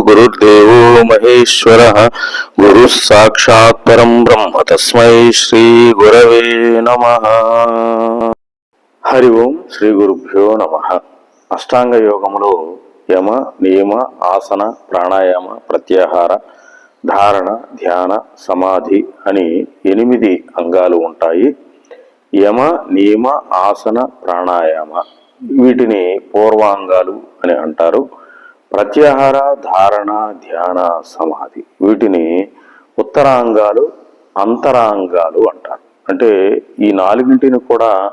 గురుర్దేవో మహేశ్వర గురు సాక్షాత్ పరం బ్రహ్మ తస్మై శ్రీ గురవే నమ హరి ఓం శ్రీ గురుభ్యో నమ అష్టాంగ యోగములో యమ నియమ ఆసన ప్రాణాయామ ప్రత్యాహార ధారణ ధ్యాన సమాధి అని ఎనిమిది అంగాలు ఉంటాయి. యమ నియమ ఆసన ప్రాణాయామ వీటిని పూర్వాంగాలు అని అంటారు. ప్రత్యాహార ధారణ ధ్యాన సమాధి వీటిని ఉత్తరాంగాలు అంతరాంగాలు అంటారు. అంటే ఈ నాలుగింటిని కూడా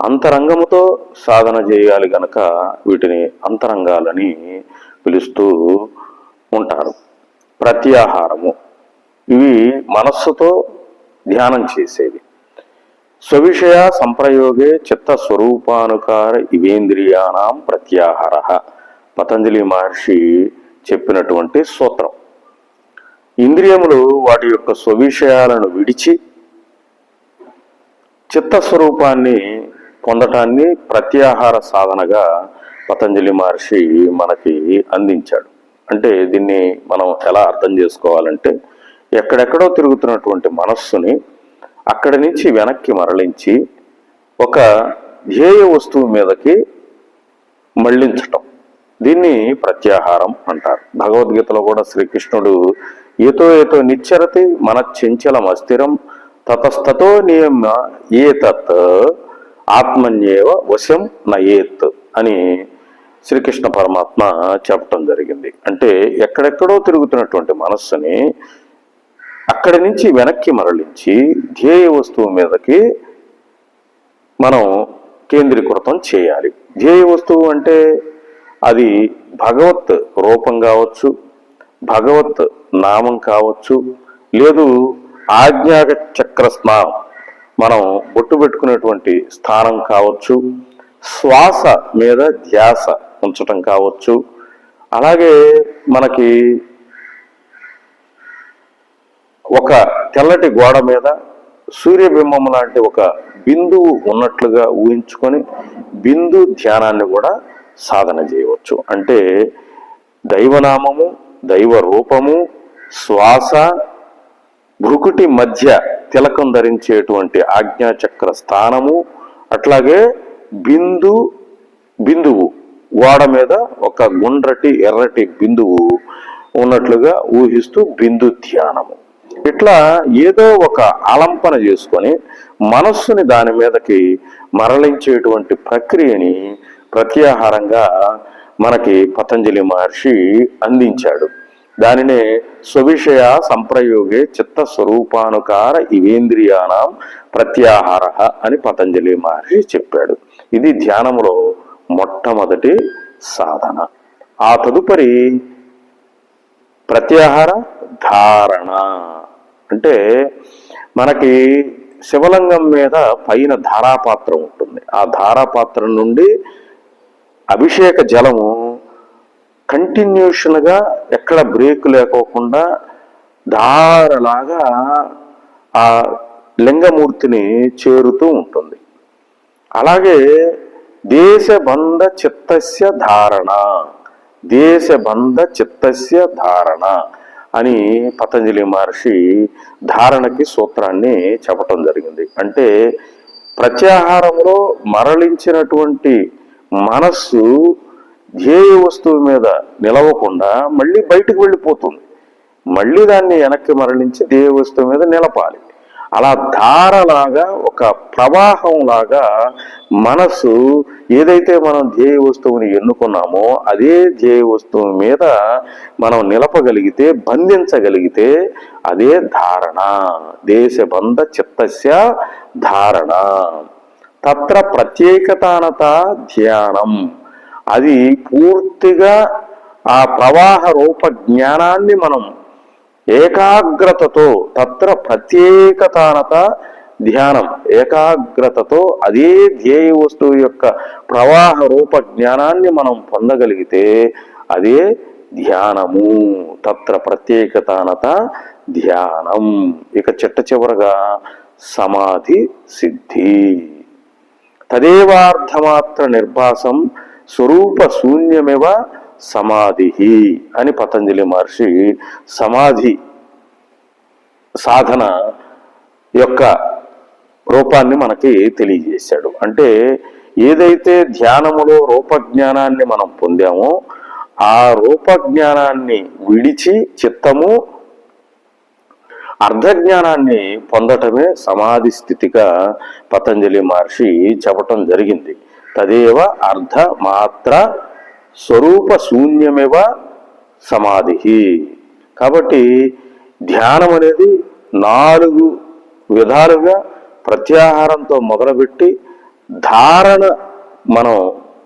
అంతరంగముతో సాధన చేయాలి గనక వీటిని అంతరంగాలని పిలుస్తూ ఉంటారు. ప్రత్యాహారము. ఇవి మనస్సుతో ధ్యానం చేసేవి. స్వవిషయ సంప్రయోగే చిత్త స్వరూపానుకార ఇవేంద్రియాణం ప్రత్యాహార. పతంజలి మహర్షి చెప్పినటువంటి సూత్రం. ఇంద్రియములు వాటి యొక్క స్వవిషయాలను విడిచి చిత్తస్వరూపాన్ని పొందటాన్ని ప్రత్యాహార సాధనగా పతంజలి మహర్షి మనకి అందించాడు. అంటే దీన్ని మనం ఎలా అర్థం చేసుకోవాలంటే ఎక్కడెక్కడో తిరుగుతున్నటువంటి మనస్సుని అక్కడి నుంచి వెనక్కి మరలించి ఒక ధ్యేయ వస్తువు మీదకి మళ్ళించటం. దీన్ని ప్రత్యాహారం అంటారు. భగవద్గీతలో కూడా శ్రీకృష్ణుడు ఏతో ఏతో నిచ్చరతి మన చెంచలం అస్థిరం తతస్తతో నియమ ఏతత్ ఆత్మన్యేవ వశం నయేత్ అని శ్రీకృష్ణ పరమాత్మ చెప్పటం జరిగింది. అంటే ఎక్కడెక్కడో తిరుగుతున్నటువంటి మనస్సుని అక్కడి నుంచి వెనక్కి మరలించి ధ్యేయ వస్తువు మీదకి మనం కేంద్రీకృతం చేయాలి. ధ్యేయ వస్తువు అంటే అది భగవత్ రూపం కావచ్చు భగవత్ నామం కావచ్చు లేదు ఆజ్ఞాక చక్ర స్నానం మనం బొట్టు పెట్టుకునేటువంటి స్థానం కావచ్చు శ్వాస మీద ధ్యాస ఉంచటం కావచ్చు అలాగే మనకి ఒక తెల్లటి గోడ మీద సూర్యబింబం లాంటి ఒక బిందువు ఉన్నట్లుగా ఊహించుకొని బిందు ధ్యానాన్ని కూడా సాధన చేయవచ్చు. అంటే దైవనామము దైవ రూపము శ్వాస భృకుటి మధ్య తిలకం ధరించేటువంటి ఆజ్ఞాచక్ర స్థానము అట్లాగే బిందు బిందువు గోడ మీద ఒక గుండ్రటి ఎర్రటి బిందువు ఉన్నట్లుగా ఊహిస్తూ బిందు ధ్యానము. ఇట్లా ఏదో ఒక ఆలంపన చేసుకొని మనస్సుని దాని మీదకి మరలించేటువంటి ప్రక్రియని ప్రత్యాహారంగా మనకి పతంజలి మహర్షి అందించాడు. దానినే స్వవిషయ సంప్రయోగే చిత్త స్వరూపానుకార ఇవేంద్రియానం ప్రత్యాహార అని పతంజలి మహర్షి చెప్పాడు. ఇది ధ్యానంలో మొట్టమొదటి సాధన. ఆ తదుపరి ప్రత్యాహార ధారణ. అంటే మనకి శివలింగం మీద పైన ధారాపాత్ర ఉంటుంది. ఆ ధారాపాత్ర నుండి అభిషేక జలము కంటిన్యూషన్గా ఎక్కడ బ్రేక్ లేకోకుండా ధారలాగా ఆ లింగమూర్తిని చేరుతూ ఉంటుంది. అలాగే దేశబంధ చిత్తస్య ధారణ దేశబంధ చిత్తస్య ధారణ అని పతంజలి మహర్షి ధారణకి సూత్రాన్ని చెప్పటం జరిగింది. అంటే ప్రత్యాహారంలో మరలించినటువంటి మనస్సు ధ్యేయ వస్తువు మీద నిలవకుండా మళ్ళీ బయటకు వెళ్ళిపోతుంది. మళ్ళీ దాన్ని వెనక్కి మరలించి ధ్యేయ వస్తువు మీద నిలపాలి. అలా ధారలాగా ఒక ప్రవాహంలాగా మనస్సు ఏదైతే మనం ధ్యేయ వస్తువుని ఎన్నుకున్నామో అదే ధ్యేయ వస్తువు మీద మనం నిలపగలిగితే బంధించగలిగితే అదే ధారణ. దేశబంధ చిత్తస్య ధారణ. తత్ర ప్రత్యేకతానత ధ్యానం. అది పూర్తిగా ఆ ప్రవాహ రూప జ్ఞానాన్ని మనం ఏకాగ్రతతో తత్ర ప్రత్యేకతానత ధ్యానం ఏకాగ్రతతో అదే ధ్యేయ వస్తువు యొక్క ప్రవాహ రూప జ్ఞానాన్ని మనం పొందగలిగితే అదే ధ్యానము. తత్ర ప్రత్యేకతానత ధ్యానం. ఇక చిట్ట చివరగా సమాధి సిద్ధి. తదేవార్థమాత్ర నిర్భాసం స్వరూప శూన్యమివ సమాధి అని పతంజలి మహర్షి సమాధి సాధన యొక్క రూపాన్ని మనకి తెలియజేశాడు. అంటే ఏదైతే ధ్యానములో రూపజ్ఞానాన్ని మనం పొందామో ఆ రూపజ్ఞానాన్ని విడిచి చిత్తము అర్ధజ్ఞానాన్ని పొందటమే సమాధి స్థితిగా పతంజలి మహర్షి చెప్పటం జరిగింది. తదేవ అర్ధ మాత్ర స్వరూప శూన్యమేవ సమాధి కాబట్టి ధ్యానం అనేది నాలుగు విధాలుగా ప్రత్యాహారంతో మొదలుపెట్టి ధారణ మనం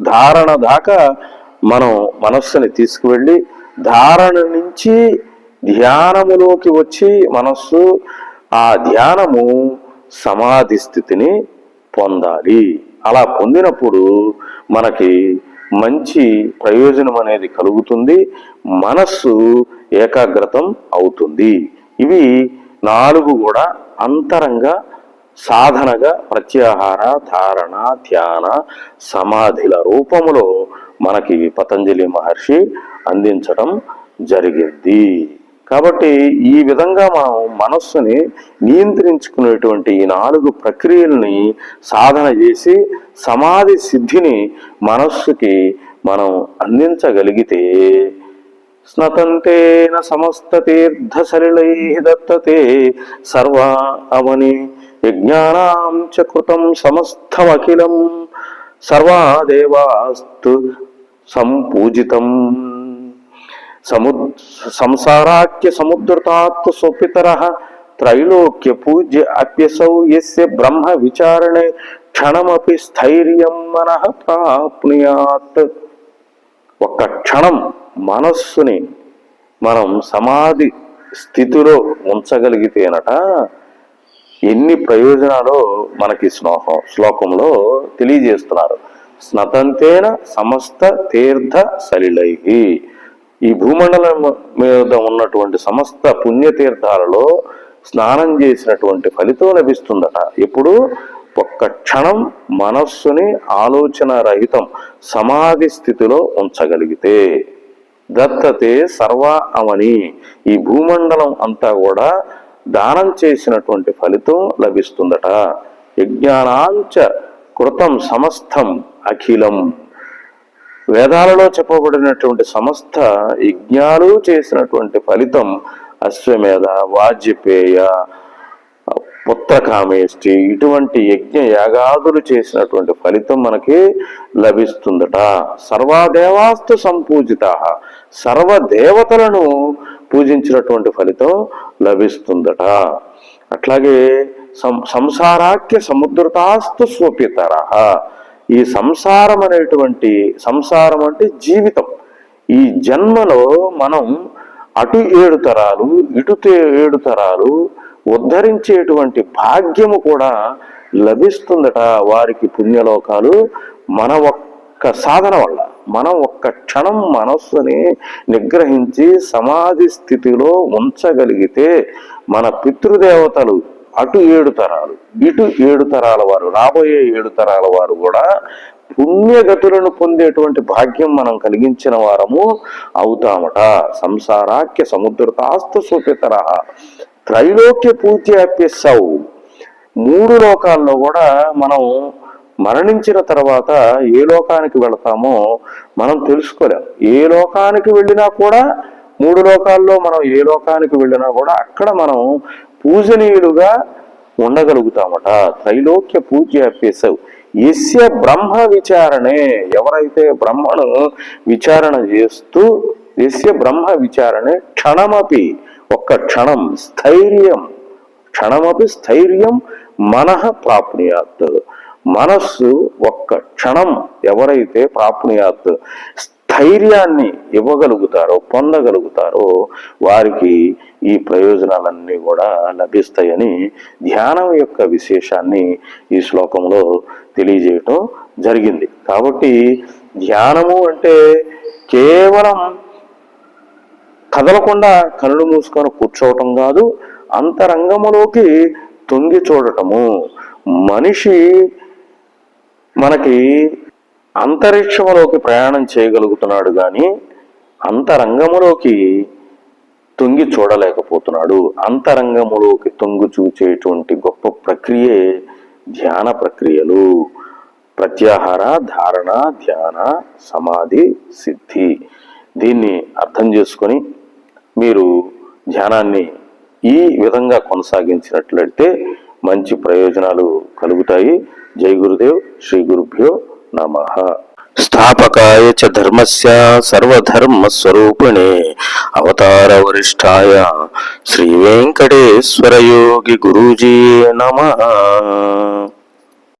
ధారణ దాకా మనం మనస్సుని తీసుకువెళ్ళి ధారణ నుంచి ధ్యానములోకి వచ్చి మనస్సు ఆ ధ్యానము సమాధి స్థితిని పొందాలి. అలా పొందినప్పుడు మనకి మంచి ప్రయోజనం అనేది కలుగుతుంది మనస్సు ఏకాగ్రతం అవుతుంది. ఇవి నాలుగు కూడా అంతరంగ సాధనగా ప్రత్యాహార ధారణ ధ్యాన సమాధిల రూపములో మనకి పతంజలి మహర్షి అందించడం జరిగింది. కాబట్టి ఈ విధంగా మనం మనస్సుని నియంత్రించుకునేటువంటి ఈ నాలుగు ప్రక్రియల్ని సాధన చేసి సమాధి సిద్ధిని మనస్సుకి మనం అందించగలిగితే స్నతంతేన సమస్త తీర్థ సలిలై దత్తతే సర్వా అవని యజ్ఞానాం చ కృతం సమస్తమఖిలం సర్వాదేవాస్తు సంపూజితం. సముద్ సంసారాఖ్య సముద్రతాత్వ సోపితర త్రైలోక్య పూజ్య అప్యసౌ యస్య బ్రహ్మ విచారణే క్షణమపి స్థైర్యం మన ప్రాప్నుయాత్. ఒక్క క్షణం మనస్సుని మనం సమాధి స్థితిలో ఉంచగలిగితేనట ఎన్ని ప్రయోజనాలు మనకి శ్లోకం శ్లోకంలో తెలియజేస్తున్నారు. స్నతంతేన సమస్త తీర్థ సలిలై. ఈ భూమండలం మీద ఉన్నటువంటి సమస్త పుణ్యతీర్థాలలో స్నానం చేసినటువంటి ఫలితం లభిస్తుందట. ఎప్పుడు? ఒక్క క్షణం మనస్సుని ఆలోచన రహితం సమాధి స్థితిలో ఉంచగలిగితే. దత్తతే సర్వ అవని. ఈ భూమండలం అంతా కూడా దానం చేసినటువంటి ఫలితం లభిస్తుందట. యజ్ఞానాంచ కృతం సమస్తం అఖిలం. వేదాలలో చెప్పబడినటువంటి సమస్త యజ్ఞాలు చేసినటువంటి ఫలితం అశ్వమేధ వాజ్యపేయ పుత్రకామేష్టి ఇటువంటి యజ్ఞ యాగాదులు చేసినటువంటి ఫలితం మనకి లభిస్తుందట. సర్వదేవాస్తు సంపూజిత. సర్వదేవతలను పూజించినటువంటి ఫలితం లభిస్తుందట. అట్లాగే సం సంసారాఖ్య సముద్రతాస్తు స్వపితర. ఈ సంసారం అనేటువంటి సంసారం అంటే జీవితం. ఈ జన్మలో మనం అటు ఏడు తరాలు ఇటు ఏడు తరాలు ఉద్ధరించేటువంటి భాగ్యము కూడా లభిస్తుందట వారికి పుణ్యలోకాలు మన ఒక్క సాధన వల్ల. మనం ఒక్క క్షణం మనస్సుని నిగ్రహించి సమాధి స్థితిలో ఉంచగలిగితే మన పితృదేవతలు అటు ఏడు తరాలు ఇటు ఏడు తరాల వారు రాబోయే ఏడు తరాల వారు కూడా పుణ్యగతులను పొందేటువంటి భాగ్యం మనం కలిగించిన వారము అవుతామట. సంసారాఖ్య సముద్రతాస్తు సుపితర. త్రైలోక్య పూజ్యాప్యసౌ మూడు లోకాల్లో కూడా మనం మరణించిన తర్వాత ఏ లోకానికి వెళతామో మనం తెలుసుకోలేం. ఏ లోకానికి వెళ్ళినా కూడా మూడు లోకాల్లో మనం ఏ లోకానికి వెళ్ళినా కూడా అక్కడ మనం పూజనీయులుగా ఉండగలుగుతామట. త్రైలోక్య పూజ అప్పేశావు ఎస్య బ్రహ్మ విచారణే. ఎవరైతే బ్రహ్మను విచారణ చేస్తూ ఎస్య బ్రహ్మ విచారణే క్షణమపి ఒక్క క్షణం స్థైర్యం క్షణమపి స్థైర్యం మనః ప్రాప్నుయాత్. మనస్సు ఒక్క క్షణం ఎవరైతే ప్రాప్నుయాత్ ధైర్యాన్ని ఇవ్వగలుగుతారో పొందగలుగుతారో వారికి ఈ ప్రయోజనాలన్నీ కూడా లభిస్తాయని ధ్యానం యొక్క విశేషాన్ని ఈ శ్లోకంలో తెలియజేయటం జరిగింది. కాబట్టి ధ్యానము అంటే కేవలం కదలకుండా కళ్ళు మూసుకొని కూర్చోవటం కాదు అంతరంగములోకి తొంగి చూడటము. మనిషి మనకి అంతరిక్షంలోకి ప్రయాణం చేయగలుగుతున్నాడు కానీ అంతరంగములోకి తొంగి చూడలేకపోతున్నాడు. అంతరంగములోకి తొంగి చూచేటువంటి గొప్ప ప్రక్రియే ధ్యాన ప్రక్రియలు. ప్రత్యాహార ధారణ ధ్యాన సమాధి సిద్ధి. దీన్ని అర్థం చేసుకొని మీరు ధ్యానాన్ని ఈ విధంగా కొనసాగించినట్లయితే మంచి ప్రయోజనాలు కలుగుతాయి. జై గురుదేవ్ శ్రీ గురుభ్యో నమ స్థాపకాయ చ ధర్మస్య సర్వధర్మ స్వరూపిణే అవతార వరిష్ఠాయ శ్రీ వెంకటేశ్వర యోగి గురూజీ నమ